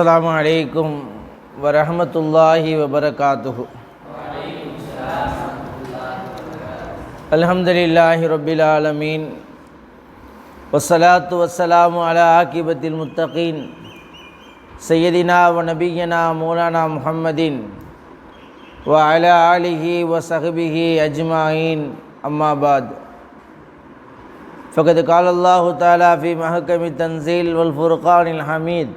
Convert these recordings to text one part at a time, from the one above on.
السلام عليكم ورحمة الله وبركاته. الحمد لله رب العالمين والصلاة والسلام على عاقبة المتقين سيدنا ونبينا مولانا محمد وعلى آله وصحبه أجمعين أما بعد فقد قال الله تعالى في محكم التنزيل والفرقان الحميد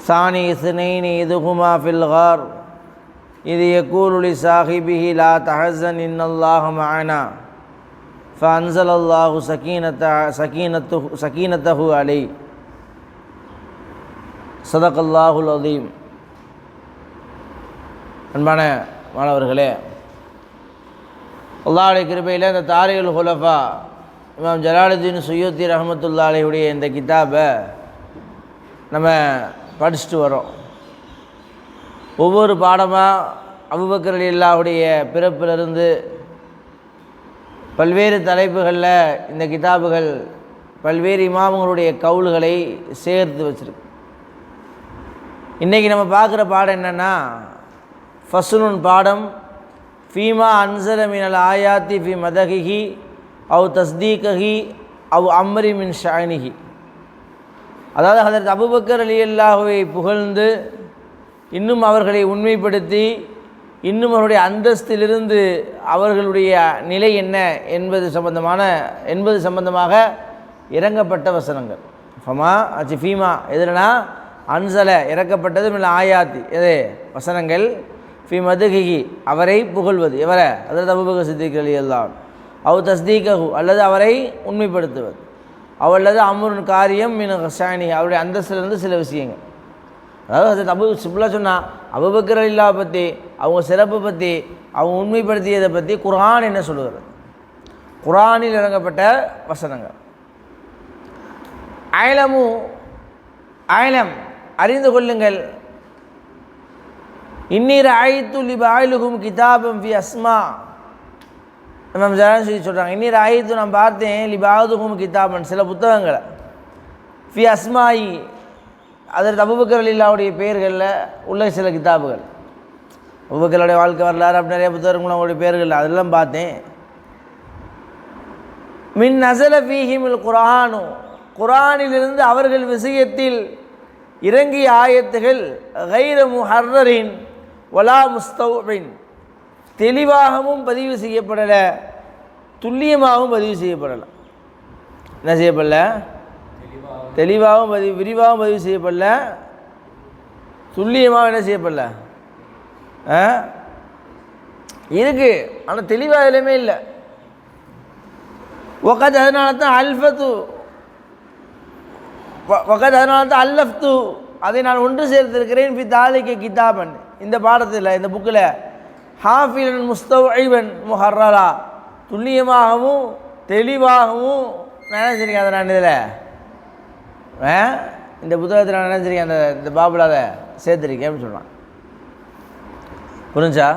ثاني اثنين إذهما في الغار إذ يقول لصاحبه لا تحزن إن الله معنا فأنزل الله سكينة سكينته سكينته عليه صدق الله العظيم அன்பான மாணவர்களே அல்லாஹுடைய கிருபையில் இந்த தாரிகுல் ஹுலஃபா இமாம் ஜலாலுதீன் சுயூத்தி ரஹமத்துல்லா அலையுடைய இந்த கிதாபை நம்ம படிச்சுட்டு வரோம். ஒவ்வொரு பாடமாக அபுபக்கர் அலில்லாவுடைய பிறப்பிலிருந்து பல்வேறு தலைப்புகளில் இந்த கிதாபுகள் பல்வேறு இமாமங்களுடைய கவுல்களை சேர்த்து வச்சிருக்கு. இன்றைக்கி நம்ம பார்க்குற பாடம் என்னென்னா ஃபசுனுன் பாடம் ஃபீமா அன்சர மினல் ஆயாத்தி ஃபி மதகிஹி அவ் தஸ்தீகஹி அவ் அம்ரி மின் ஷானிஹி அதாவது ஹதரத் அபுபக்கர் அலி அல்லாஹுவை புகழ்ந்து இன்னும் அவர்களை உண்மைப்படுத்தி இன்னும் அவருடைய அந்தஸ்திலிருந்து அவர்களுடைய நிலை என்ன என்பது சம்பந்தமான என்பது சம்பந்தமாக இறங்கப்பட்ட வசனங்கள். ஃபமா அச்சு ஃபீமா எதுனா அன்சல இறக்கப்பட்டது இல்லை ஆயாத்தி. எது? வசனங்கள். ஃபி மதுகிகி அவரை புகழ்வது. எவரை? அதாவது அபுபக சித்திக் அலி அல்லாஹ். அவ் தஸ்தீகஹு அல்லது அவரை உண்மைப்படுத்துவது. அவளது அமருன் காரியம் மீன் ஹசானி அவருடைய அந்தஸ்திலிருந்து சில விஷயங்கள். அதாவது அது அபு சிம்பிளாக சொன்னால் அபுபக்கர் இல்லா பற்றி அவங்க சிறப்பை பற்றி அவங்க உண்மைப்படுத்தியதை பற்றி குரான் என்ன சொல்லுகிறது? குரானில் இறங்கப்பட்ட வசனங்கள். அயலமு அயலம் அறிந்து கொள்ளுங்கள். இன்னீர் ஆயித்து லிப ஆயிலுகும் கிதாபம் ஃபி அஸ்மா. இமாம் ஜலான் சொல்கிறாங்க இன்னீர் ஆயித்து நான் பார்த்தேன் லிபாதுகும் கிதாபன் சில புத்தகங்களை. ஃபி அஸ்மாயி அதில் அபுபக்கர் அலில்லாவுடைய பெயர்களில் உள்ள சில கிதாபுகள். அபுபக்கருடைய வாழ்க்கை வரலாறு அப்படி நிறைய புத்தகங்களும் அவங்களுடைய பெயர்கள் அதெல்லாம் பார்த்தேன். மின் நசல ஃபீஹிமில் குரானு குரானிலிருந்து அவர்கள் விஷயத்தில் இறங்கிய ஆயத்துகள் கைர முஹர்ரின் வலா முஸ்தவின் தெளிவாகவும் பதிவு செய்யப்படலை துல்லியமாகவும் பதிவு செய்யப்படலை. என்ன செய்யப்படல? தெளிவாகவும். பதிவு விரிவாகவும் பதிவு செய்யப்படல துல்லியமாக என்ன செய்யப்படல? ஆ? இருக்கு ஆனால் தெளிவாக எதுலையுமே இல்லை. ஒக்கத்து அதனால தான் அல்ஃபத்து. ஒக்கத்து அதனால தான் அல்லஃப்து. அதை நான் ஒன்று சேர்த்திருக்கிறேன் பி தாலிக்க கிதாபன். இந்த பாடத்தில் இந்த புக்கில் ஹாஃபிலன் ஐவன் முஹர்ரலா. துல்லியமாகவும் தெளிவாகவும் நினைச்சிருக்கேன் அதை நான் இதில் இந்த புத்தகத்தில் நான் நினச்சிருக்கேன் அந்த இந்த பாபுல அதை சேர்த்துருக்கேன் சொல்கிறான் புரிஞ்சா?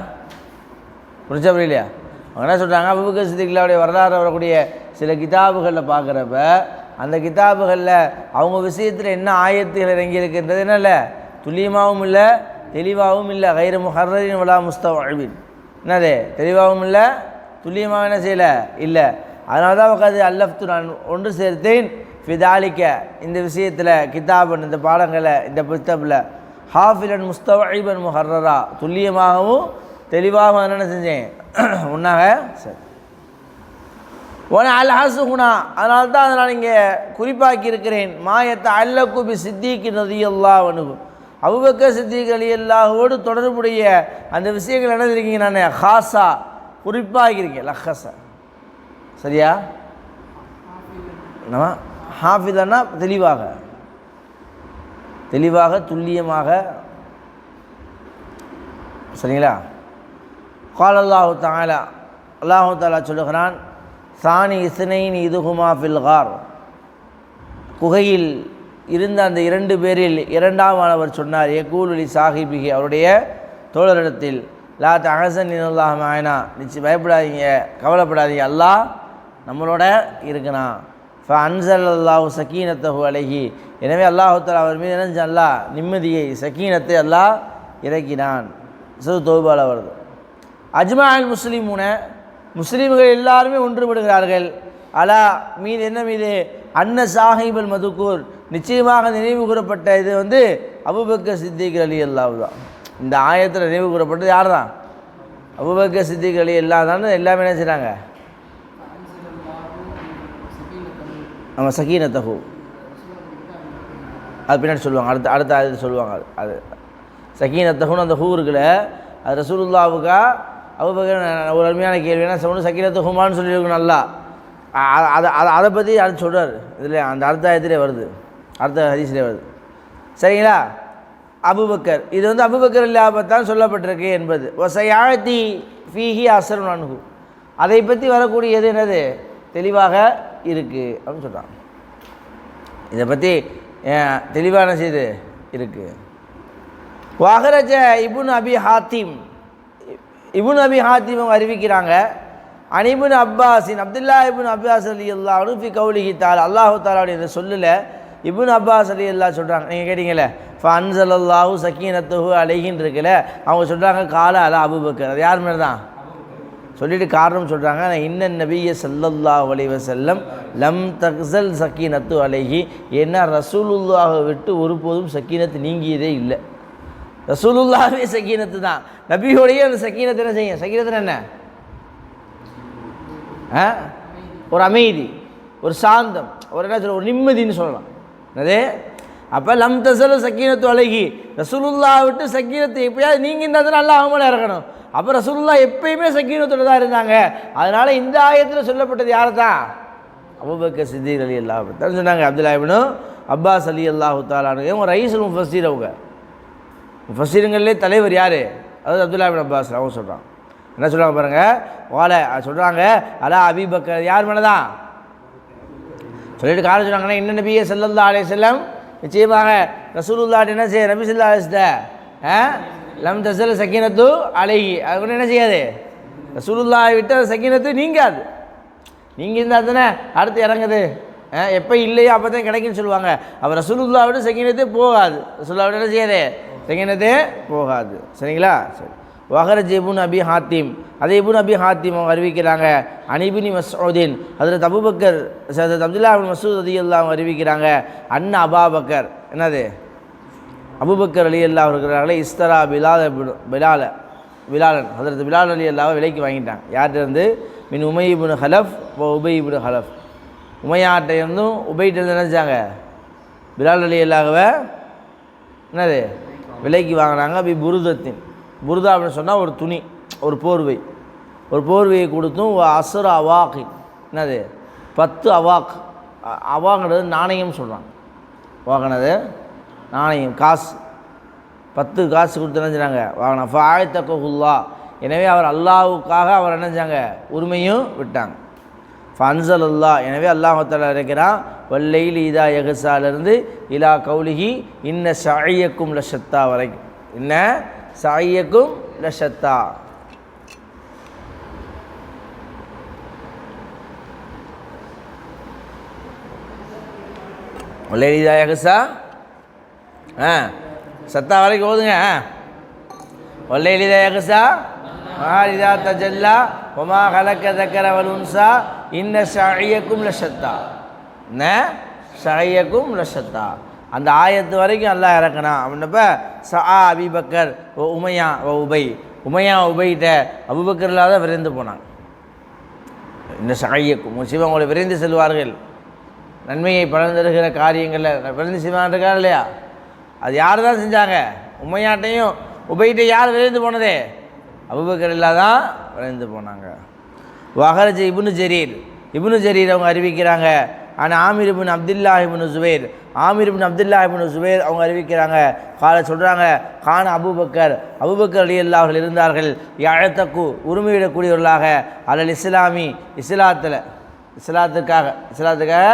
புரிஞ்சா புரியலையா? அவங்க என்ன சொல்கிறாங்க அபுபக்க சித்திகளாவுடைய வரலாறு வரக்கூடிய சில கிதாபுகளில் பார்க்குறப்ப அந்த கிதாபுகளில் அவங்க விஷயத்தில் என்ன ஆயத்துகள் இறங்கியிருக்குன்றது என்ன இல்லை? துல்லியமாகவும் இல்லை தெளிவாகவும் இல்லை கைர முஹர்ரின் வலா முஸ்தவின் என்னது? தெளிவாகவும் இல்லை துல்லியமாக என்ன செய்யலை? இல்லை. அதனால தான் உட்காந்து அல்லஃப்து நான் ஒன்று சேர்த்தேன். ஃபிதாலிக்க இந்த விஷயத்தில் கிதாபன் இந்த பாடங்களை இந்த புத்தபில் ஹாஃபிலன் முஸ்தவன் முஹர்ரா துல்லியமாகவும் தெளிவாகவும் என்ன செஞ்சேன்? உன்னாக சரி. உன அல் ஹசுகுணா அதனால தான் அதை நான் இங்கே குறிப்பாக்கி இருக்கிறேன் மாயத்தை அல்லக்குபி சித்திக்கு நதியல்லா அணுகும் அவுபக்க சித்திக் அலி அல்லாஹோடு தொடர்புடைய அந்த விஷயங்கள் என்ன இருக்கீங்க நான்? ஹாஸா குறிப்பாகியிருக்கேன் லஹஸா சரியா? நம்ம ஹாஃபிதன்னா தெளிவாக. தெளிவாக துல்லியமாக. சரிங்களா? கால் அல்லாஹு தாலா அல்லாஹு தாலா சொல்லுகிறான் சாணி இசனைன் இதுகுமா ஃபில்கார் குகையில் இருந்த அந்த இரண்டு பேரில் இரண்டாமானவர் சொன்னார் எக்கூலி சாஹிபிகி அவருடைய தோழரிடத்தில் லா தகசன் இனுல்லாஹ் மாயனா நிச்சயம் பயப்படாதீங்க கவலைப்படாதீங்க. அல்லாஹ் நம்மளோட இருக்கிறான். ஃப அன்சல் அல்லாஹ் சக்கீனத்தஹு அழகி எனவே அல்லாஹு அவர் மீது என்ன அல்லா அல்லாஹ் நிம்மதியை சக்கீனத்தை அல்லாஹ் இறக்கினான். சிறு தோபால வருது. அஜ்மால் முஸ்லீமுன முஸ்லீம்கள் எல்லாருமே ஒன்றுபடுகிறார்கள். அலா மீது என்ன மீது அன்ன சாஹிபல் மதுக்கூர் நிச்சயமாக நினைவு கூறப்பட்ட இது வந்து அபுபக்க சித்திக் அலி அல்லாஹ் தான். இந்த ஆயத்தில் நினைவு கூறப்பட்டது யார் தான் அபுபக்க சித்திக் அலி எல்லாம் தான் எல்லாமே என்ன செய்கிறாங்க நம்ம சக்கீனத்தகு அது பின்னாடி சொல்லுவாங்க. அடுத்த அடுத்த அது சொல்லுவாங்க அது. அது சக்கீனத்தகுன்னு அந்த ஹூ இருக்குல்ல அது ரசூலுல்லாவுக்கா அபுபக்கர் ஒரு அருமையான கேள்வி. என்ன சொன்னு சக்கீனத்தகுமான்னு சொல்லியிருக்கணும் நல்லா அதை அதை அதை பற்றி அது சொல்கிறார் இதில் அந்த அர்த்தாயத்திலே வருது. அர்த்த ஹரிசிலே வருது. சரிங்களா? அபுபக்கர். இது வந்து அபுபக்கர் இல்லாபத்தான் சொல்லப்பட்டிருக்கு என்பது. ஒசையாழ்த்தி ஃபீஹி அசர் அன்ஹு. அதை பற்றி வரக்கூடியது என்னது? தெளிவாக இருக்குது அப்படின்னு சொல்கிறான் இதை பற்றி தெளிவான செய்து இருக்குது வாகரஜ இபுன் அபி ஹாத்திம். இபுன் அபி ஹாத்திம் அவங்க அறிவிக்கிறாங்க. அனிபுன் அப்பாஸின் அப்துல்லா இபுன் அப்பாஸ் அலி அல்லா அனுஃபி கவுலிஹி தால் அல்லாஹு தாலாவுடைய இந்த சொல்லில் இபுன் அப்பாஸ் அலி அல்லா சொல்கிறாங்க நீங்கள் கேட்டீங்களே ஃபன்சல் அல்லாஹூ சக்கீனத்துஹு அலைகின்னு இருக்குல்ல அவங்க சொல்கிறாங்க கால அலா அபுபக்கர். அது யார் மேலே தான் சொல்லிட்டு காரணம் சொல்கிறாங்க இன்ன நபிய சல்லல்லா வலிவ செல்லம் லம் தக்சல் சக்கீனத்து அலைகி ஏன்னா ரசூலுல்லாஹை விட்டு ஒருபோதும் சக்கீனத்து நீங்கியதே இல்லை. ரசூலுல்லாவே சக்கீனத்து தான் நபியோடைய அந்த சக்கீனத்தை என்ன செய்யும்? சக்கீனத்தில் என்ன? ஒரு அமைதி ஒரு சாந்தம் ஒரு என்ன சொல்ல ஒரு நிம்மதின்னு சொல்லலாம். அதே அப்போ லம் தசல சக்கீனத்து அழகி ரசூலுல்லா விட்டு சக்கீனத்தை எப்படியாவது இந்த நல்லா அவங்கள இறக்கணும். அப்போ ரசூலுல்லா எப்பயுமே சக்கீனத்தோடு தான் இருந்தாங்க. அதனால் இந்த ஆயத்தில் சொல்லப்பட்டது யார் தான் அபுபக்க சித்தீர் அலி அல்லாஹ் தான் சொன்னாங்க அப்துல்லா அப்பாஸ் அலி அல்லாஹு தாலானு இவங்க ரைசுல் முஃபஸீர் அவங்க. முஃபசீருங்கள்லே தலைவர் யார்? அதாவது அப்துல்லாஹிபின் அப்பாஸ் அவங்க சொல்கிறான் என்ன சொல்கிறாங்க பாருங்கள் ஓலை சொல்கிறாங்க அலா அபிபக்கர் யார் மேலே தான் சொல்லிட்டு காரணம் சொன்னாங்கன்னா இன்ன நபியே செல்லல்லா அலைஹி செல்லம் நிச்சயமாக ரசூலுல்லாட் என்ன செய்ய? நபி சொல்லா அலிஸ்த ஆ? லம் தசல் சக்கீனத்து அழகி அது கூட என்ன செய்யாது? ரசூலுல்லாவை விட்டு அந்த சக்கீனத்து நீங்காது. நீங்கள் இருந்தால் தானே அடுத்து இறங்குது. எப்போ இல்லையோ அப்போ தான் கிடைக்குன்னு சொல்லுவாங்க. அப்போ ரசூலுல்லா விட்டு சக்கீனத்தே போகாது. ரசூல்லா விட்டு என்ன செய்யாது? சக்கீனத்தே போகாது. சரிங்களா? சரி. வஹரஜ் இபுன் அபி ஹாத்திம். அதே இபுன் அபி ஹாத்திம் அவங்க அறிவிக்கிறாங்க. அனிபினி மசூதீன் அதில் அபுபக்கர் சதரத் அப்துல்லா மசூத் அதி அல்லா அவங்க அறிவிக்கிறாங்க. அண்ணா அபாபக்கர். என்னது? அபுபக்கர் அலி அல்லா இருக்கிறாங்களே இஸ்தரா பிலால் பிலால பிலாலன். அதில் பிலால் அலி அல்லாவை விலைக்கு வாங்கிட்டாங்க. யார்கிட்டருந்து? மின் உமை ஹலஃப் இப்போ உபை ஹலஃப். உமையாட்டை இருந்தும் உபயிட்டிருந்து நினச்சாங்க. பிலால் அலி அல்லாஹவை என்னது? விலைக்கு வாங்கினாங்க அப்படி புருதத்தின். புருதா அப்படின்னு சொன்னால் ஒரு துணி ஒரு போர்வை. ஒரு போர்வையை கொடுத்தும் அசுர அவாக்கு என்னது? பத்து அவாக். அவாங்கிறது நாணயம் சொல்கிறாங்க வாங்கினது நாணயம் காசு. பத்து காசு கொடுத்து நினைஞ்சாங்க வாங்கினா. ஃபாயத்தகுல்லா எனவே அவர் அல்லாஹ்வுக்காக அவர் நினைஞ்சாங்க உரிமையும் விட்டாங்க. ஃபன்சல் அல்லா எனவே அல்லாஹத்தில் இருக்கிறான் வல்லையில் இதா எகசாலிருந்து இலா கௌலிகி இன்ன சாயக்கும் லஷத்தா வரைக்கும். என்ன? சாயக்கும் லஷத்தா ஒல்லைலிதாயகசா ஆ சத்தா வரைக்கும் ஓதுங்க ஒல்லைலிதாயகசா மகாரிதா தஜல்லா உமா கலக்க தக்கர வலுன்சா இன்ன ஷாயக்கும் லஷத்தா என்ன ஷாயக்கும் லஷத்தா அந்த ஆயத்து வரைக்கும் எல்லாம் இறக்கணும். அப்படின்னப்ப சா அபிபக்கர் ஓ உமையா ஓ உபை. உமையா உபைகிட்ட அபுபக்கர் இல்லாத விரைந்து போனாங்க. இந்த சகையக்கும் சிவன் உங்களை விரைந்து செல்வார்கள். நன்மையை பலர்ந்தருகிற காரியங்களில் விரைந்து சிவன் இருக்கார் இல்லையா? அது யார் தான் செஞ்சாங்க? உமையாட்டையும் உபைகிட்ட யார் விரைந்து போனதே? அபுபக்கர் இல்லாதான் விரைந்து போனாங்க. வஹரஜ் இபுனு ஜரீர். இபுனு ஜரீர் அவங்க அறிவிக்கிறாங்க ஆனால் Amir ibn Abdullah ibn Zubair Amir ibn Abdullah ibn Zubair அவங்க அறிவிக்கிறாங்க. கால சொல்கிறாங்க கான அபூபக்கர் அபூபக்கர் அலி அல்லாஹர்கள் இருந்தார்கள். அழத்தக்கு உரிமையிடக்கூடியவர்களாக. அல்லல் இஸ்லாமி இஸ்லாத்தில். இஸ்லாத்துக்காக. இஸ்லாத்துக்காக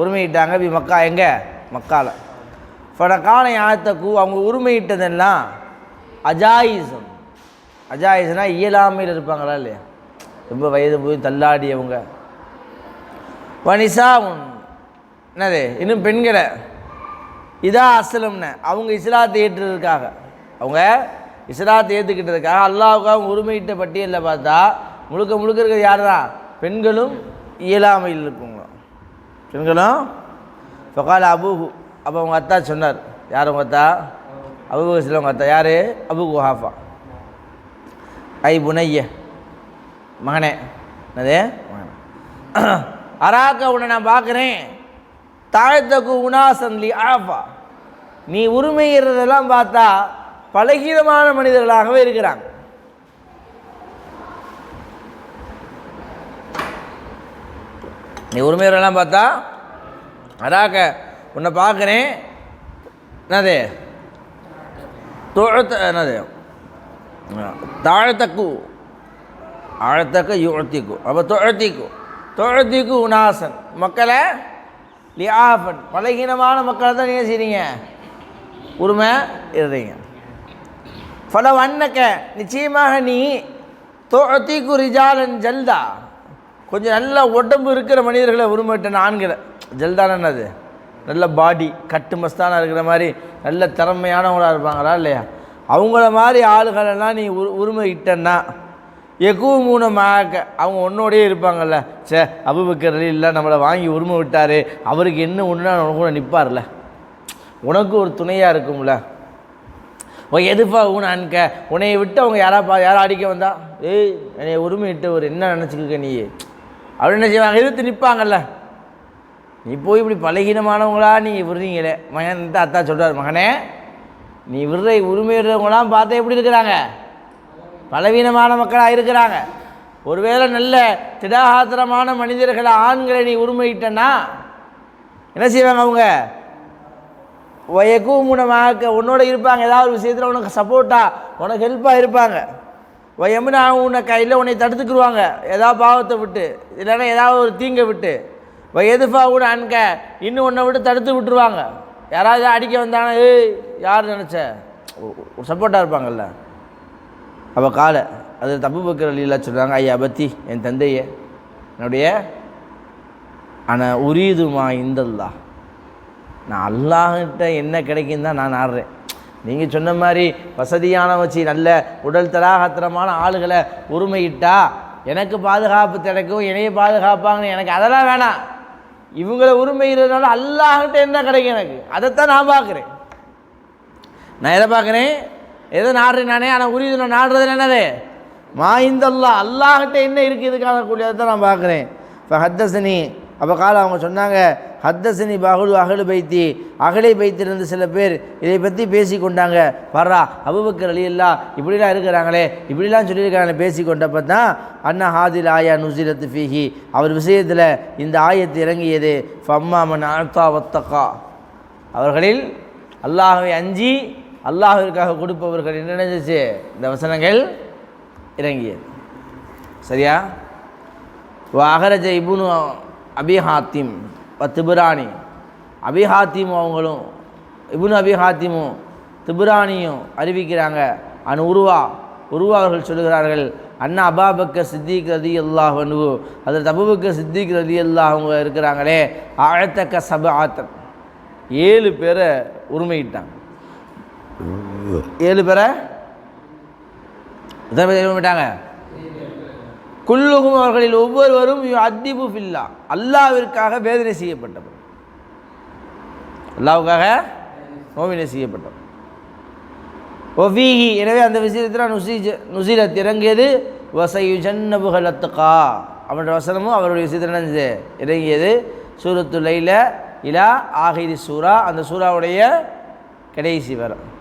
உரிமையிட்டாங்க. பி மக்கா எங்கே? மக்கால. ஃபடக்கான யாத்தக்கு அவங்க உரிமையிட்டதெல்லாம் அஜாயிசம் அஜாயிசுனால் இயலாமையில் இருப்பாங்களா இல்லையா? ரொம்ப வயது போய் தள்ளாடியவங்க. வனிசாவுன். என்னது? இன்னும் பெண்களை. இதான் அஸ்லம்னு. அவங்க இஸ்லாத்தை ஏற்றுறதுக்காக. அவங்க இஸ்லாத்தை ஏற்றுக்கிட்டதுக்காக அல்லாவுக்காக உரிமையிட்ட பட்டியலில் பார்த்தா முழுக்க முழுக்க இருக்கிறது யார் தான் பெண்களும் இயலாமையில் இருக்குங்க. பெண்களும் ஃபகால் அபூஹு. அப்போ அவங்க அத்தா சொன்னார். யார் அவங்க அத்தா? அபு சில அவங்க அத்தா. யார்? அபு குஹாஃபா. ஐ புனைய. மகனே. என்னது? மகனே. அராக்க உன்னை நான் பார்க்குறேன். தாழ்த்தக்கு உனாசன்லி ஆஃபா. நீ உரிமைகிறதெல்லாம் பார்த்தா பலகீனமான மனிதர்களாகவே இருக்கிறாங்க. நீ உரிமையெல்லாம் பார்த்தா அதாக்க உன்னை பார்க்குறேன். என்னது? தொழுத்த என்னது? தாழ்த்தக்கு ஆழத்தக்க யுழத்திக்கும் அப்போ தொழத்திக்கும் தொழுதிக்கு உனாசன். மக்களை லியாஃபன் பலகீனமான மக்களை தான் நீங்கள் செய்கிறீங்க உரிமை இருறீங்க. பல வண்ணக்க நிச்சயமாக நீ தொழுத்திக்கு ரிஜாலன் ஜல்தா. கொஞ்சம் நல்ல உடம்பு இருக்கிற மனிதர்களை உரிமைட்ட ஆண்களை ஜல்தான் என்னது? நல்ல பாடி கட்டு மஸ்தானாக இருக்கிற மாதிரி நல்ல திறமையானவங்களாக இருப்பாங்களா இல்லையா? அவங்கள மாதிரி ஆளுகளெல்லாம் நீ உரு உரிமையிட்டன்னா எகு மாக்க அவங்க ஒன்னோடயே இருப்பாங்கல்ல. சே அபுபக்கர் இல்லை நம்மளை வாங்கி உரிமை விட்டார். அவருக்கு என்ன ஒன்றுனா உனக்கு கூட நிற்பார்ல உனக்கு ஒரு துணையாக இருக்கும்ல. உன் எதுப்பா ஊனான்க அன்க? விட்டு அவங்க யாரா பா யாரா அடிக்க வந்தா? ஏய் என்னைய உரிமையிட்டு ஒரு என்ன நினச்சிக்க நீ? அப்படின்னு என்ன செய்வாங்க? எதிர்த்து நிற்பாங்கல்ல நீ போய் இப்படி பலகீனமானவங்களா? நீங்கள் விடுறீங்களே. மகன் அத்தா சொல்கிறார் மகனே நீ விடுற உரிமையுறவங்களாம் பார்த்தா எப்படி இருக்கிறாங்க? பலவீனமான மக்களாக இருக்கிறாங்க. ஒருவேளை நல்ல திடாகாத்திரமான மனிதர்களை ஆண்களை நீ உரிமையிட்டனா என்ன செய்வாங்க அவங்க? வயக்கும் மூலமாக உன்னோட இருப்பாங்க. ஏதாவது ஒரு விஷயத்தில் உனக்கு சப்போர்ட்டாக உனக்கு ஹெல்ப்பாக இருப்பாங்க. வயமுனா உன்னை கையில் உன்னை தடுத்துக்குருவாங்க. ஏதாவது பாவத்தை விட்டு இல்லைன்னா ஏதாவது ஒரு தீங்கை விட்டு. எதுஃபா கூட அன்க இன்னும் உன்னை விட்டு தடுத்து விட்டுருவாங்க. யாராவது அடிக்க வந்தாங்கன்னா ஏய் யார் நினச்ச? ஒரு சப்போர்ட்டாக இருப்பாங்கல்ல. அப்போ காலை அது தப்பு பக்கிற லீலா சொல்கிறாங்க ஐயா பத்தி என் தந்தையே என்னுடைய ஆனால் உரியதுமா இந்தல்லா. நான் அல்லாஹ்கிட்ட என்ன கிடைக்கும் தான் நான் ஆடுறேன். நீங்கள் சொன்ன மாதிரி வசதியான வச்சு நல்ல உடல் தராகத்திரமான ஆளுகளை உரிமையிட்டா எனக்கு பாதுகாப்பு கிடைக்கும் என்னைய பாதுகாப்பாங்கன்னு எனக்கு அதெல்லாம் வேணாம். இவங்களை உரிமையிறதுனால அல்லாஹ்கிட்ட என்ன கிடைக்கும் எனக்கு? அதைத்தான் நான் பார்க்குறேன். நான் எதை பார்க்குறேன்? எதை நாடுறேன் நானே? ஆனால் உரியது நான் நாடுறது என்னது? மாயிந்தல்லா அல்லாஹிட்ட என்ன இருக்குது இதுக்கான தான் நான் பார்க்குறேன். இப்போ ஹத்தசனி அப்போ காலம் அவங்க சொன்னாங்க ஹத்தசனி பகுலு அகலு பைத்தி. அகலை பைத்திருந்து சில பேர் இதை பற்றி பேசி கொண்டாங்க வர்றா அபுபக்கர் அலி இல்லா இப்படிலாம் இருக்கிறாங்களே இப்படிலாம் சொல்லியிருக்காங்களே பேசி கொண்டப்போ தான் அண்ணா ஹாதில் ஆயா நுசிரத்து ஃபீஹி. அவர் விஷயத்தில் இந்த ஆயத்து இறங்கியது. ஃபம்மாமன் ஆத்தா வத்தக்கா அவர்களில் அல்லாஹை அஞ்சி அல்லாஹிற்காக கொடுப்பவர்கள் என்ன நினைச்சிச்சு இந்த வசனங்கள் இறங்கியது. சரியா? அகரஜ இபுனு அபிஹாத்திம் திபுராணி அபிஹாத்திம் அவங்களும் இபுனு அபிஹாத்திமும் திபுராணியும் அறிவிக்கிறாங்க. அனு உருவா உருவா அவர்கள் சொல்லுகிறார்கள் அண்ணா அபாபக்க சித்திக் ரதி அல்லாஹ் அனுகு அதில் தபுபக்க சித்திக் ரதி அல்லாஹ் அவங்க இருக்கிறாங்களே ஆழத்தக்க சப ஆத்தம் ஏழு பேரை உரிமையிட்டாங்க ஏழு பேரை? எத்தனை பேர் குல்லுகும் அவர்களில் ஒவ்வொருவரும் அத்திபு ஃபில்லா. அல்லாவிற்காக வேதனை செய்யப்பட்டவர். அல்லாவுக்காக நோவினை செய்யப்பட்டவர். ஒஃபீஹி எனவே அந்த விஷயத்தில் நுசீஜ நுசீலத் இறங்கியது வசையு ஜன்னபுகள் அவனுடைய வசனமும் அவருடைய விஷயத்தில் என்ன இறங்கியது சூரத்து லைல இலா ஆகிரி சூரா. அந்த சூறாவுடைய கடைசி வரம்.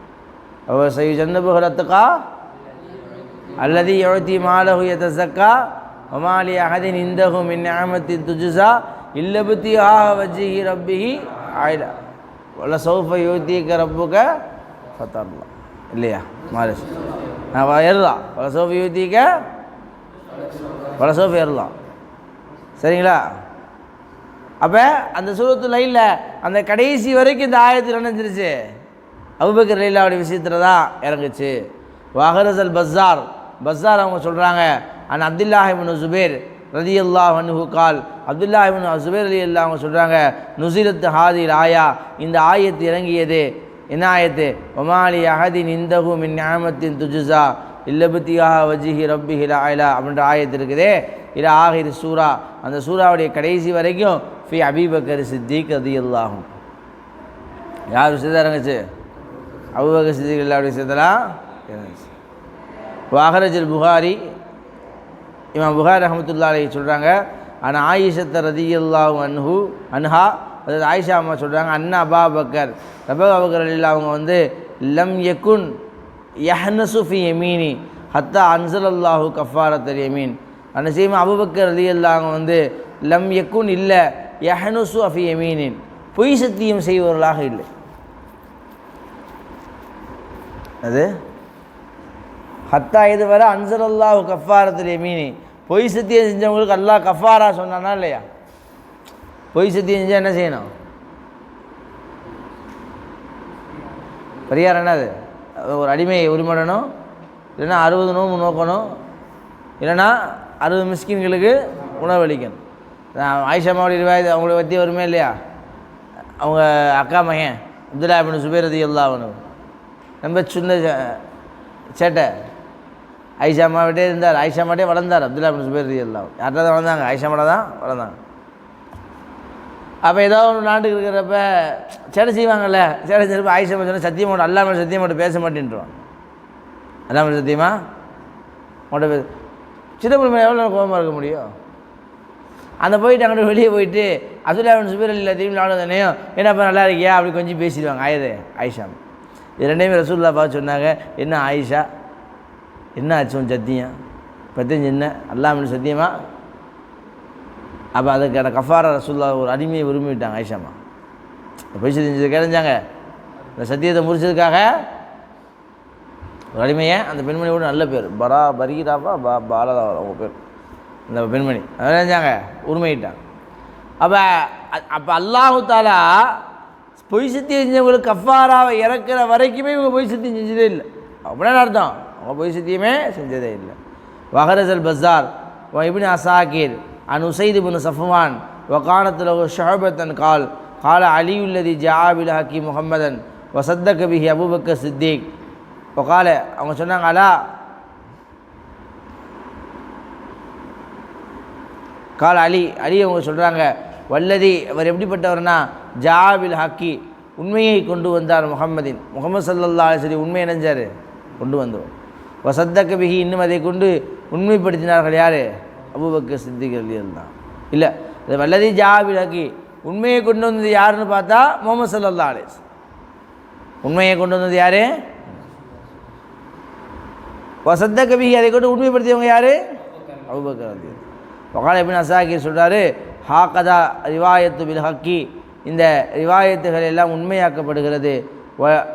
வசையு ஜன்னபுகள் அல்லது எழுத்தி மாலகு எதசக்கா ஒமாலி அகதின் இந்தகு மின் நியமத்தின் துஜுசா இல்லபுத்தி ஆஹ வஜ்ஜிஹி ரப்பிஹி ஆயில வல்ல சௌஃப யோத்திக்க ரப்புக ஃபத்தர்லா இல்லையா மாலிஸ் ஏறலாம் வல சௌஃப யோத்திக்க வல சௌஃப ஏறலாம் சரிங்களா அப்போ அந்த சூரத்து லைனில் அந்த கடைசி வரைக்கும் இந்த ஆயத்தில் நினைஞ்சிருச்சு அபுபக்கர் லீலாவுடைய விஷயத்தில் தான் இறங்குச்சு. வஹரசல் பஸ்ஸார் பஸ்ஸார் அவங்க சொல்கிறாங்க அண்ட் அப்துல்லாஹ் சுபேர் ஜுபேர் ரதி அல்லாஹ் அன்ஹு கால். அப்துல்லா இபின் சுபேர் அலி அல்லா அவங்க சொல்கிறாங்க நுசிரத்து ஹாதில் ஆயா இந்த ஆயத்து இறங்கியது. என்ன ஆயத்து? ஒமாலி அஹதின் இந்தகு மின் ஞாமத்தின் துஜுசா இல்லபத்தியாக வஜிஹி ரப்பிஹி ஆயிலா அப்படின்ற ஆயத்து இருக்குதே. இது ஆஹிர் சூரா அந்த சூறாவுடைய கடைசி வரைக்கும் ஃபி அபிபக்கர் சித்திக் ரதி அல்லாஹும் யார் விஷயத்தான் இறங்குச்சு? அவ்வக சித்திகள் இல்லாவுடைய விஷயத்தெல்லாம் இறங்குச்சு வாகரஜல் புகாரி இவன் புகார் ரஹமத்துல்லா அலைஹி சொல்கிறாங்க ஆனால் ஆயிஷத்த ரதியல்லாஹு அன்ஹு அன்ஹா அதாவது ஆயிஷா அம்மா சொல்கிறாங்க அண்ணா அபா பக்கர் ரபா பக்கர் அலில்லா அவங்க வந்து லம் யக்குன் யஹ்னசுஃபி யமீனி ஹத்தா அன்சல் அல்லாஹு கஃபாரத்தர் யமீன். அந்த செய்யும் அபுபக்கர் அலி அவங்க வந்து லம் யக்குன் இல்லை யஹனுசு அஃபி யமீனின் பொய் சத்தியம் செய்வர்களாக இல்லை. அது? ஹத்தா இது வரை அன்சல் அல்லாஹு கஃபாரத்தில் பொய் சத்தியம் செஞ்சவங்களுக்கு அல்லாஹ் கஃபாரா சொன்னானா இல்லையா? பொய் சத்தியம் செஞ்சால் என்ன செய்யணும்? பரிகாரம் என்னது? ஒரு அடிமையை உரிமடணும் இல்லைன்னா அறுபது நோம்பு நோக்கணும் இல்லைன்னா அறுபது மிஸ்கின்களுக்கு உணவளிக்கணும் நான் ஆயிஷாமாவுடைய அவங்கள பற்றி வருமே இல்லையா? அவங்க அக்கா மகன் அப்துல்லா பின் சுபேர் ரதி ரொம்ப சின்ன சேட்டை. ஐஷா மாவட்டே இருந்தார். ஐஷா மாட்டே வளர்ந்தார். அப்துல்லா பின் சுபேர் எல்லாம் யார்கிட்ட தான் வளர்ந்தாங்க? ஐஷா மாட தான் வளர்ந்தாங்க. அப்போ ஏதோ ஒரு நாட்டுக்கு இருக்கிறப்ப சேட்டை செய்வாங்கல்ல? சேட்டை செய்யறப்ப ஆயிஷா சொன்னால் சத்தியம் மட்டும் அல்லா மேலே சத்தியம் மட்டும் பேச மாட்டேன்றான் அல்லா மேலே சத்தியமா? மட்டும் பேச சின்ன பிள்ளை எவ்வளோ கோபமாக இருக்க முடியும்? அந்த போயிட்டு அங்கே வெளியே போயிட்டு அப்துல்லா அவன் சுபேர் இல்லை திரும்பி நானும் என்னப்பா நல்லா இருக்கியா? அப்படி கொஞ்சம் பேசிடுவாங்க. ஆயுதே ஆயிஷா இரண்டையும் ரசூல்லா பார்த்து சொன்னாங்க. என்ன ஆயிஷா? என்ன ஆச்சு உன் சத்தியம்? பத்தஞ்சு என்ன? அல்லாமல் சத்தியமா? அப்போ அதுக்கான கஃபாரா ரசூல்லா ஒரு அடிமையை விரும்பிவிட்டாங்க ஆயிஷாமா போய் செஞ்சது கிடைஞ்சாங்க இந்த சத்தியத்தை முடிச்சதுக்காக ஒரு அடிமையை அந்த பெண்மணியோட நல்ல பேர். பரா பரீராவா பா பாலதா அவங்க பேர். இந்த பெண்மணி. அதை செஞ்சாங்க? உரிமையிட்டாங்க. அப்போ அப்போ அல்லாஹு தாலா பொய் சத்தியம் செஞ்சவங்களுக்கு கஃபாராவை இறக்குற வரைக்குமே இவங்க பொய் சத்தியம் செஞ்சதே இல்லை. அப்படின்னு அர்த்தம்? அவங்க பொய் சத்தியமே செஞ்சதே இல்லை. வஹரசல் பஸார் இபின் இப்னு அசாக்கிர் அன் உசைத் இப்னு சஃப்வான் வகானத்தில் ஷஹபத்தன் கால் கால அலியுல்லதி ஜாபில் ஹக்கி முகம்மதன் வசத்த கபிஹி அபுபக்க சித்திக். ஒகால அவங்க சொன்னாங்க அலா கால் அலி அலி அவங்க சொல்கிறாங்க வல்லதி அவர் எப்படிப்பட்டவர்னா ஜாபில் ஹக்கி உண்மையை கொண்டு வந்தார் முகம்மதின் முகமது சல்லா சரி உண்மை இணைஞ்சார் கொண்டு வந்தோம் வசத்த பிகி இன்னும் அதை கொண்டு உண்மைப்படுத்தினார்கள் யார்? அபுபக்க சித்திகள் தான் இல்லை அது வல்லதி ஜாபில் ஹக்கி உண்மையை கொண்டு வந்தது யாருன்னு பார்த்தா முகமது சல்லா அலிஸ் உண்மையை கொண்டு வந்தது யார்? வசந்த கவிகி அதை கொண்டு உண்மைப்படுத்தியவங்க யார்? அபுபக்கர் ரதி வகால இபின் அசாக்கிர் சொல்கிறாரு ஹாக்கதா ரிவாயத்து பில் ஹக்கி இந்த ரிவாயத்துகள் எல்லாம் உண்மையாக்கப்படுகிறது. வ-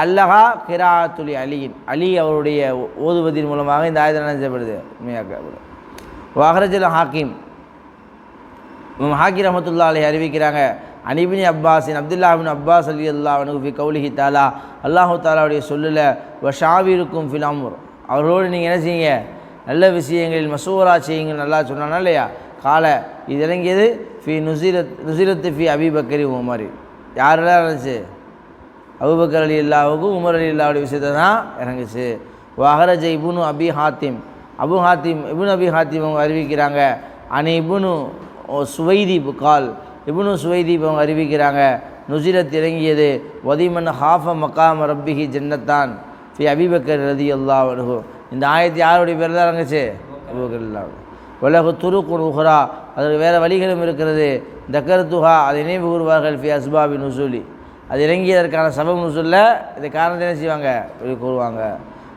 அல்லஹா கிராத்துலி அலியின் அலி அவருடைய ஓதுவதின் மூலமாக இந்த ஆயுதம் என்ன செய்யப்படுது உண்மையாக்கப்படும் வஹரஜல் ஹாக்கிம் ஹாக்கி ரஹமத்துல்லா அலை அறிவிக்கிறாங்க அனிபினி அப்பாஸின் அப்துல்லாஹின் அப்பாஸ் அலி அல்லா ஃபி கௌலிஹி தாலா அல்லாஹு தாலாவுடைய சொல்லில் வஷாவிருக்கும் ஃபிலாமுர் அவர்களோடு நீங்கள் என்ன செய்யுங்க? நல்ல விஷயங்களில் மசூரா செய்யுங்கள் நல்லா சொன்னானா இல்லையா? காலை இது இறங்கியது ஃபி நுசீரத் நுசிரத்து ஃபி அபிபக்கரி உமரி யாரெல்லாம் இருந்துச்சு அபுபக்கர் அலி இல்லாவுக்கும் உமர் அலி இல்லாவுடைய விஷயத்தை தான் இறங்குச்சு. வஹரஜ இபுனு அபி ஹாத்திம். அபு ஹாத்திம் இபுன் அபி ஹாத்திம் அவங்க அறிவிக்கிறாங்க. அனி இபுனு ஓ சுவைதீப் கால். இபுனு சுவைதீப் அவங்க அறிவிக்கிறாங்க. நுசிரத் இறங்கியது. வதிமன் ஹாஃப மக்காம ரப்பிஹி ஜன்னத்தான். ஃபி அபிபக்கர் ரதி அல்லா இந்த ஆயத்து யாருடைய பேர் தான் இறங்குச்சு? அபுபக்கர் இல்லாவுடைய உலகு துருக்குன் உஹ்ரா அதற்கு வேறு வழிகளும் இருக்கிறது. தக்கருத்துஹா அதை நினைவு கூறுவார்கள் ஃபி அஸ்பாபி நுசூலி. அது இறங்கியதற்கான சபம் நுசூலில் இதை காரணத்தை என்ன செய்வாங்க? வெளி கூறுவாங்க.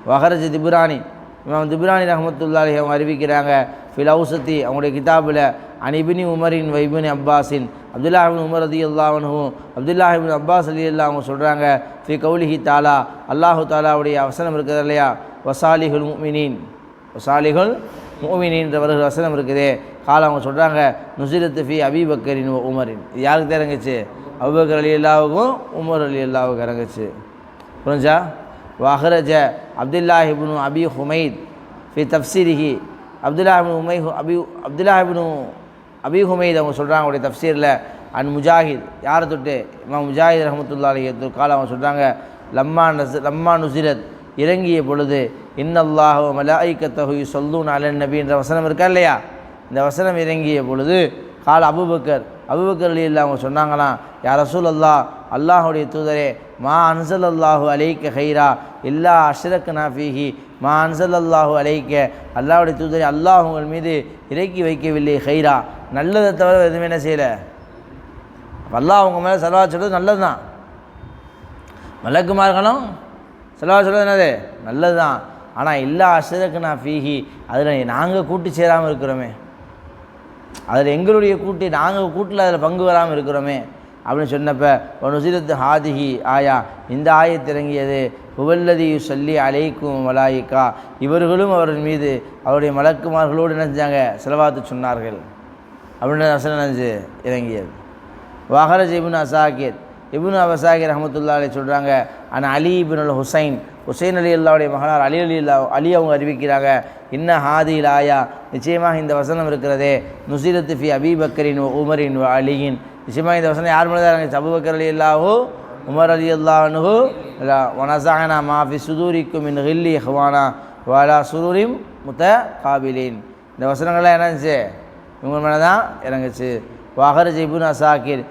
வஹரஜ் திபுராணி இமாம் திபுரானி ரஹமத்துல்லாஹி அவங்க அறிவிக்கிறாங்க ஃபில் அவுசத்தி அவங்களுடைய கிதாபில் அனிபினி உமரின் வைபின் அப்பாஸின். அப்துல்லாஹிபின் உமர் அதி அல்லாஹனும் அப்துல்லாஹிபின் அப்பாஸ் அலி அல்லா அவங்க சொல்கிறாங்க ஃபி கௌலிஹி தாலா அல்லாஹு தாலாவுடைய அவசனம் இருக்கிறது இல்லையா? வசாலிகுல் முமினின் வசாலிகுல் மூமினின்ற வருகிற வசனம் இருக்குதே. காலம் அவங்க சொல்கிறாங்க நுசிரத்து ஃபி அபிபக்கரின் உமரின். இது யாருக்கு தான் இறங்குச்சு? அபுபக்கர் அலி அல்லாவுக்கும் உமர் அலி அல்லாவுக்கு இறங்குச்சு. புரிஞ்சா? வஹரஜ அப்துல்லாஹிபுனு அபி ஹுமைத் ஃபி தப்சீரிஹி அப்துல்லாஹிபின் உமை அபி அப்துல்லாஹிபின் அபி ஹுமைத் அவங்க சொல்கிறாங்க அவருடைய தப்சீரில் அன் முஜாஹித் யாரை தொட்டு? இமாம் முஜாஹித் ரஹமத்துல்லா அலி கால அவங்க சொல்கிறாங்க லம்மா நஸ் லம்மா நுசிரத். இறங்கிய பொழுது இன்னல்லாஹோ மலாய்க்கத்தொகை சொல்லும் அலன் நபின்ற வசனம் இருக்கா இல்லையா? இந்த வசனம் இறங்கிய பொழுது கால் அபுபக்கர் அபுபக்கர் அலி அவங்க சொன்னாங்களாம் யார் ரசூல் அல்லாஹ் அல்லாஹுடைய தூதரே மா அன்சல் அல்லாஹு அலைக்க ஹைரா இல்லா அஷ்ரக் நாஃபிஹி மா அன்சல் அல்லாஹு அலைக்க அல்லாஹுடைய தூதரே அல்லாஹ் உங்கள் மீது இறக்கி வைக்கவில்லை ஹைரா நல்லதை தவிர எதுவுமே என்ன செய்யலை? அல்லாஹ் அவங்க மேலே செலவா சொல்கிறது நல்லது தான் மலக்குமார்களும் செலவா சொல்கிறது என்னது? நல்லது தான் ஆனால் எல்லா அஷ்ரக்கு நான் ஃபீஹி அதில் நாங்கள் கூட்டு சேராமல் இருக்கிறோமே. அதில் எங்களுடைய கூட்டு நாங்கள் கூட்டில் அதில் பங்கு வராமல் இருக்கிறோமே. அப்படின்னு சொன்னப்போ நுசிரத்து ஹாதிஹி ஆயா. இந்த ஆயத்து திறங்கியது புவல்லதி சொல்லி அலைக்கும் மலாயிக்கா இவர்களும் அவர்கள் மீது அவருடைய மலக்குமார்களோடு என்ன செஞ்சாங்க செலவாத்து சொன்னார்கள். அப்படின்னு வசனம் நினைஞ்சு இறங்கியது. வாகர இபுன் அசாக்கிர் இபுன் அபசாகிர் ரஹமத்துல்லா அலி சொல்கிறாங்க ஆனால் Ali ibn al Husain. Husain அலி அல்லாவுடைய மகனார் அலி அலி அல்லா அலி அவங்க அறிவிக்கிறாங்க இன்ன ஹாதி லாயா நிச்சயமாக இந்த வசனம் இருக்கிறதே நுசீரத்து ஃபி பக்கரின் உமரின் அலியின். நிச்சயமாக இந்த வசனம் யார் மேலே தான் இறங்குச்சு அபுபக்கர் அலி அல்லாஹூ உமர் அலி அல்லாஹு வனசாகனா மாஃபி சுதூரிக்கும் இன் ஹில்லி ஹவானா வாலா சுரூரிம் முத்த காபிலின் இந்த வசனங்கள்லாம் என்னச்சு இவங்க மேலே தான் இறங்குச்சு. வஹரஜ் ஜிபுன் அசாக்கிர்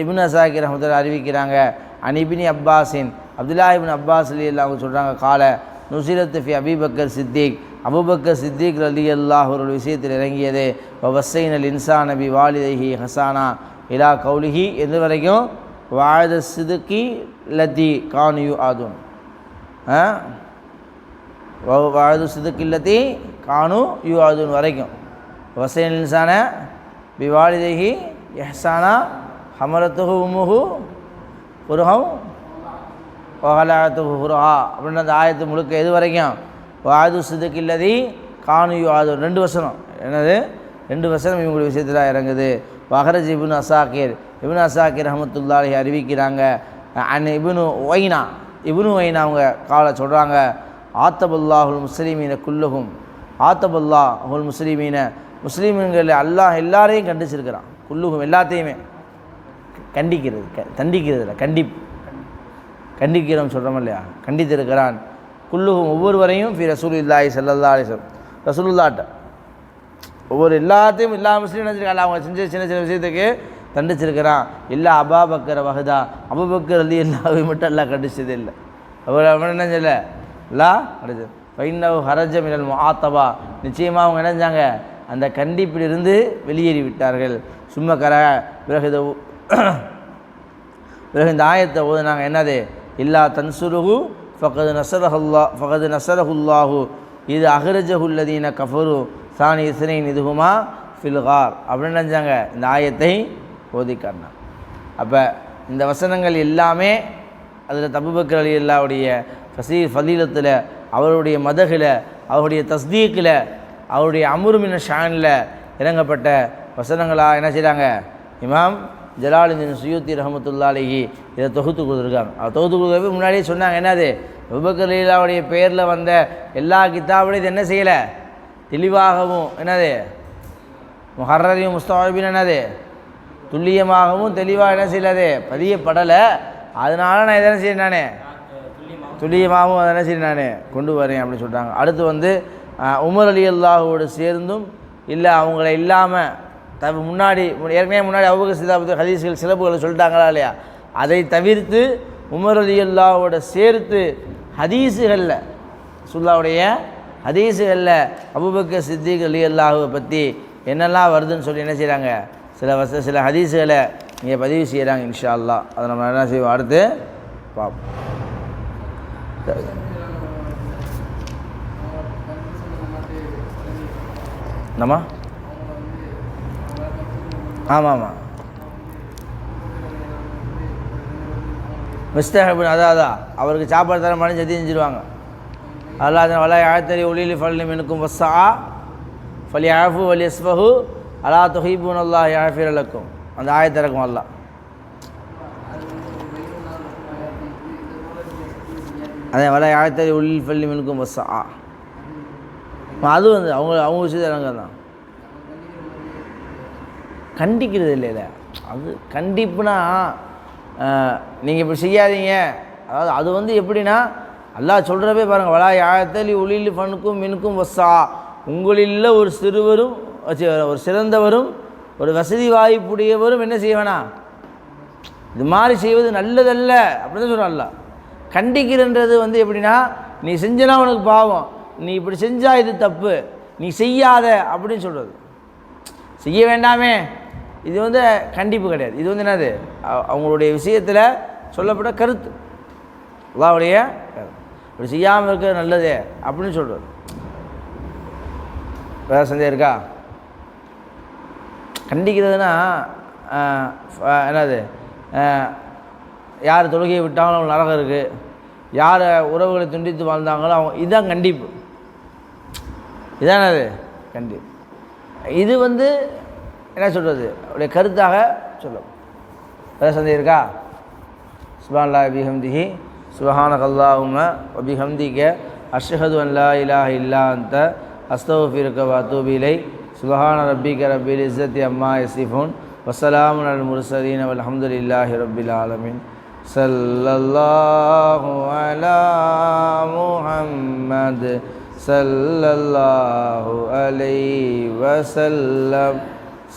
இபுன் அசாக்கிர் ரஹமத்துல அறிவிக்கிறாங்க அனிபினி அப்பாஸின் அப்துல்லா இபின் அப்பாஸ் அலி அல்லா அவங்க சொல்கிறாங்க கால நுசிரத் ஃபி Abi Bakr Siddiq. Abu Bakr Siddiq அலி அல்லாஹ் ஒரு விஷயத்தில் இறங்கியது வசைன் அல் இன்சா நபி வாலிதஹி ஹசானா இலா கௌலிஹி எது வரைக்கும் வாழ்த சிதுக்கி லத்தி கானியு ஆதும் வாழது சிதுக்கு இல்லத்தி கானு யூ ஆதுன் வரைக்கும் வசைன் இன்சான பிவாலிதகி எஹசானா ஹமரத்துஹு உம்முஹு புருஹம் வகலாத்துஹு புருஹா. அப்படின்னு அந்த ஆயத்து முழுக்க எது வரைக்கும்? வாது சிதுக்கில்லதி காணு யாது ரெண்டு வசனம். என்னது? ரெண்டு வசனம் இவங்களுடைய விஷயத்தில் இறங்குது. வஹரஜ் இபின் அசாக்கிர் இபின் அசாக்கீர் அஹமத்துல்லாஹி அறிவிக்கிறாங்க. அன் இபுனு ஒய்னா. இபுனு ஒய்னா அவங்க காலை சொல்கிறாங்க ஆத்தபுல்லாஹுல் முஸ்லீமீன குல்லுகும் ஆத்தபுல்லாஹுல் முஸ்லீமீன. முஸ்லீம்கள் அல்லாஹ் எல்லாரையும் கண்டிச்சிருக்கிறான். குல்லுகும் எல்லாத்தையுமே. கண்டிக்கிறது க தண்டிக்கிறது இல்லை கண்டி கண்டிக்கிறோம் சொல்கிறோம் இல்லையா? கண்டித்திருக்கிறான். குல்லுகும் ஒவ்வொருவரையும் ஃபி ரசூல் இல்லாஹி சல்லல்லா அலிஸ்லம் ரசூலுல்லாட்ட ஒவ்வொரு எல்லாத்தையும் எல்லா முஸ்லீம் நினச்சிருக்காங்க அவங்க செஞ்ச சின்ன சின்ன விஷயத்துக்கு தண்டிச்சிருக்கிறான். இல்லை அபாபக்கர வகுதா அபுபக்கர் அலி எல்லாவையும் மட்டும் எல்லாம் கண்டிச்சது இல்லை. அவர் அவன் என்ன செய்யல எல்லாம் கண்டிச்சது பைனவ் ஹரஜ மினல் ஆத்தபா நிச்சயமாக அவங்க நினைஞ்சாங்க அந்த கண்டிப்பிலிருந்து வெளியேறி விட்டார்கள் சும்மா கர பிறகு இதை பிறகு இந்த ஆயத்தை ஓதுனாங்க என்னது? இல்லா தன்சுருகு ஃபகது நசரஹுல்லா ஃபகது நசரஹுல்லாஹு. இது அஹ்ரஜஹுல்லதீன கஃபரு. சானி இஸ்னைன் இதுகுமா ஃபில்கார் அப்படின்னு நினச்சாங்க. இந்த ஆயத்தை ஓதிக்காட்டினாங்க அப்போ இந்த வசனங்கள் எல்லாமே அதில் தபுபக்கர் அலி அல்லாவுடைய ஃபசீ ஃபதீலத்தில் அவருடைய மதகில் அவருடைய தஸ்தீக்கில் அவருடைய அமுருமின ஷானில் இறங்கப்பட்ட வசனங்களாக என்ன செய்கிறாங்க இமாம் ஜலாலுதீன் சுயூத்தி ரஹமத்துல்லாலேஹி இதை தொகுத்து கொடுத்துருக்காங்க. அதை தொகுத்து கொடுக்கவே முன்னாடியே சொன்னாங்க என்னது? விபக்கர் லீலாவுடைய பெயரில் வந்த எல்லா கித்தாபுலையும் இது என்ன செய்யலை? தெளிவாகவும் என்னது? முஹர்ரையும் முஸ்தாபின் என்னது? துல்லியமாகவும் தெளிவாக என்ன செய்யலாது பதியப்படலை. அதனால நான் இதை என்ன நானே? துல்லியமாகவும் அதை என்ன செய்ய நான்? கொண்டு வரேன் அப்படின்னு சொல்கிறாங்க அடுத்து வந்து உமர் அலி அல்லாஹோடு சேர்ந்தும் இல்லை அவங்கள இல்லாமல் த முன்னாடி ஏற்கனவே முன்னாடி அவங்க சிதாபத்து ஹதீஸ்கள் சிறப்புகளை சொல்லிட்டாங்களா இல்லையா? அதை தவிர்த்து உமர் அலி அல்லாவோட சேர்த்து ஹதீஸுகளில் சுல்லாவுடைய ஹதீஸுகளில் அபுபக்க சித்திக் அலி அல்லாஹுவை பற்றி என்னெல்லாம் வருதுன்னு சொல்லி என்ன செய்கிறாங்க சில வச சில ஹதீஸுகளை இங்கே பதிவு செய்கிறாங்க இன்ஷா அல்லா அதை நம்ம என்ன செய்வோம்? அடுத்து பார்ப்போம். என்னம்மா? ஆமாம். ஆமாம் மிஸ்டேக் அதான் அதான் அவருக்கு சாப்பாடு தர மாதிரி சத்தி செஞ்சிருவாங்க. அல்லாஹ் வலா ஆயத்தறி ஒளியில் ஃபல்லி எனக்கும் வசா ஃபலி ஆஃபு வலி எஸ்பஹு அலா தொஹீபுன் நல்லா யாஃபிர் அலக்கும் அந்த ஆயத்திறக்கும் அல்லாஹ். அதே வலை ஆயத்தறி ஒளியில் ஃபல்லி மினுக்கும் வசா அது வந்து அவங்க அவங்க விஷயத்தை இறங்க தான் கண்டிக்கிறது இல்லைல்ல அது கண்டிப்புனா நீங்கள் இப்படி செய்யாதீங்க. அதாவது அது வந்து எப்படின்னா அல்லாஹ் சொல்கிறப்பே பாருங்கள் வலா யாத்தலி ஒளியில் ஃபனுக்கும் மினுக்கும் வசா உங்களில் ஒரு சிறுவரும் ஒரு சிறந்தவரும் ஒரு வசதி வாய்ப்புடையவரும் என்ன செய்ய வேணாம்? இது மாதிரி செய்வது நல்லதல்ல. அப்படின்னு தான் கண்டிக்கிறன்றது வந்து எப்படின்னா நீ செஞ்சனா உனக்கு பாவம். நீ இப்படி செஞ்சால் இது தப்பு. நீ செய்யாத அப்படின்னு சொல்கிறது செய்ய வேண்டாமே. இது வந்து கண்டிப்பு கிடையாது. இது வந்து என்னது? அவங்களுடைய விஷயத்தில் சொல்லப்பட்ட கருத்து. அல்லாவுடைய இப்படி செய்யாமல் இருக்கிறது நல்லது அப்படின்னு சொல்கிறது வேறு சந்தேகம் இருக்கா? கண்டிக்கிறதுனா என்னது? யார் தொழுகையை விட்டாங்களோ அவங்க நரகம் இருக்குது யார் உறவுகளை துண்டித்து வாழ்ந்தாங்களோ அவங்க இதுதான் கண்டிப்பு. இதானது கண்டிப்பு. இது வந்து என்ன சொல்கிறது அவருடைய கருத்தாக சொல்லும். வேறு சந்தேகம் இருக்கா? சுபான்லா அபிஹம்திஹி சுபஹானக அல்லாஹும அபிஹம்திக அஷ்ஹது அல்லா இலாஹ இல்லா அன்த. அஸ்தகுஃபிருக்க வஅத்தூபு சுபஹான ரப்பிக ரப்பில் இஸ்ஸத்தி அம்மா யசிஃபூன். வஸ்ஸலாமு அல் முர்சலீன் வல்ஹம்துலில்லாஹி ரப்பில் ஆலமின். சல்லல்லாஹு அலா வசல்லம்